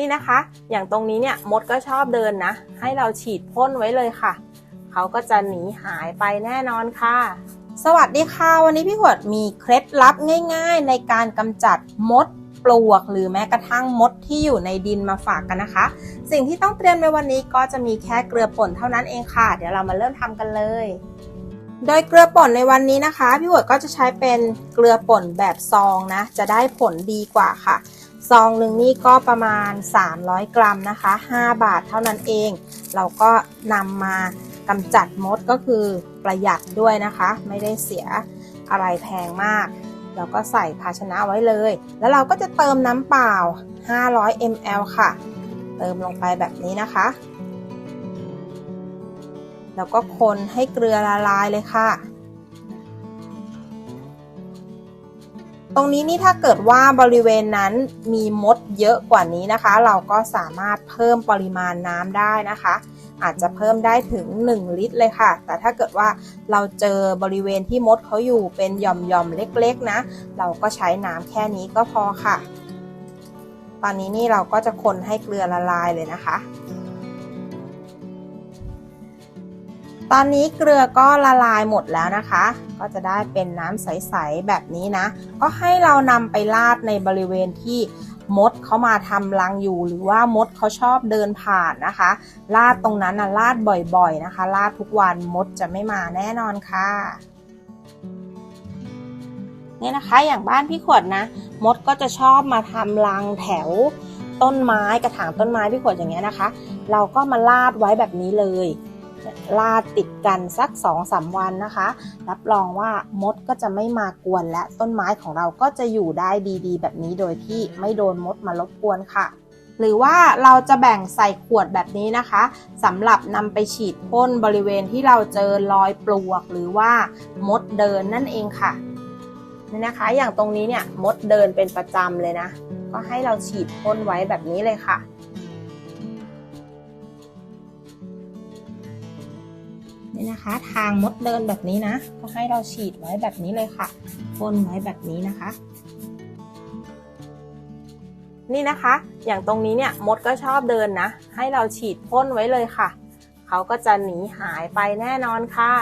นี่นะคะ อย่างตรงนี้เนี่ยมดก็ชอบเดินนะ ให้เราฉีดพ่นไว้เลยค่ะ เขาก็จะหนีหายไปแน่นอนค่ะ สวัสดีค่ะ วันนี้พี่ขวดมีเคล็ดลับง่าย ๆ ในการกำจัดมดปลวก หรือแม้กระทั่งมดที่อยู่ในดินมาฝากกันนะคะ สิ่งที่ต้องเตรียมในวันนี้ก็จะมีแค่เกลือป่นเท่านั้นเองค่ะ เดี๋ยวเรามาเริ่มทำกันเลย โดยเกลือป่นในวันนี้นะคะ พี่หวดก็จะใช้เป็นเกลือป่นแบบซองนะ จะได้ผลดีกว่าค่ะ ซองหนึ่งนี่ก็ประมาณ 300 กรัมนะคะ 5 บาทเท่านั้นเอง เราก็นำมากำจัดมดก็คือประหยัดด้วยนะคะ ไม่ได้เสียอะไรแพงมาก เราก็ใส่ภาชนะไว้เลย แล้วเราก็จะเติมน้ำเปล่า 500 ml ค่ะ เติมลงไปแบบนี้นะคะ แล้วก็คนให้เกลือละลายเลยค่ะ ตรงนี้นี่ถ้าเกิดว่าบริเวณนั้นมีมดเยอะกว่านี้นะคะ เราก็สามารถเพิ่มปริมาณน้ำได้นะคะ อาจจะเพิ่มได้ถึง 1 ลิตรเลยค่ะ แต่ถ้าเกิดว่าเราเจอบริเวณที่มดเขาอยู่เป็นหย่อมๆเล็กๆนะ เราก็ใช้น้ำแค่นี้ก็พอค่ะ ตอนนี้นี่เราก็จะคนให้เกลือละลายเลยนะคะ ตอนนี้เกลือก็ละลายหมดแล้วนะคะ ก็จะได้เป็นน้ำใสๆแบบนี้นะ ก็ให้เรานำไปราดในบริเวณที่มดเขามาทำรังอยู่ หรือว่ามดเขาชอบเดินผ่านนะคะราดตรงนั้นนะราดบ่อยๆนะคะราดทุกวันมดจะไม่มาแน่นอนค่ะเนี่ยนะคะอย่างบ้านพี่ขวดนะ มดก็จะชอบมาทำรังแถวต้นไม้กระถางต้นไม้พี่ขวดอย่างเงี้ยนะคะ เราก็มาลาดไว้แบบนี้เลย ลาดติดกันสัก2อสาวันนะคะ รับรองว่ามดก็จะไม่มากวนและต้นไม้ของเราก็จะอยู่ได้ดีๆ แบบนี้โดยที่ไม่โดนมดมารบกวนค่ะ หรือว่าเราจะแบ่งใส่ขวดแบบนี้นะคะสำหรับนำไปฉีดพ่นบริเวณที่เราเจอรอยปลวก หรือว่ามดเดินนั่นเองค่ะนี่นะคะ อย่างตรงนี้เนี่ยมดเดินเป็นประจำเลยนะ ก็ให้เราฉีดพ่นไว้แบบนี้เลยค่ะ นี่นะคะ ทางมดเดินแบบนี้นะ ก็ให้เราฉีดไว้แบบนี้เลยค่ะพ่นไว้แบบนี้นะคะ นี่นะคะ อย่างตรงนี้เนี่ยมดก็ชอบเดินนะ ให้เราฉีดพ่นไว้เลยค่ะ เขาก็จะหนีหายไปแน่นอนค่ะ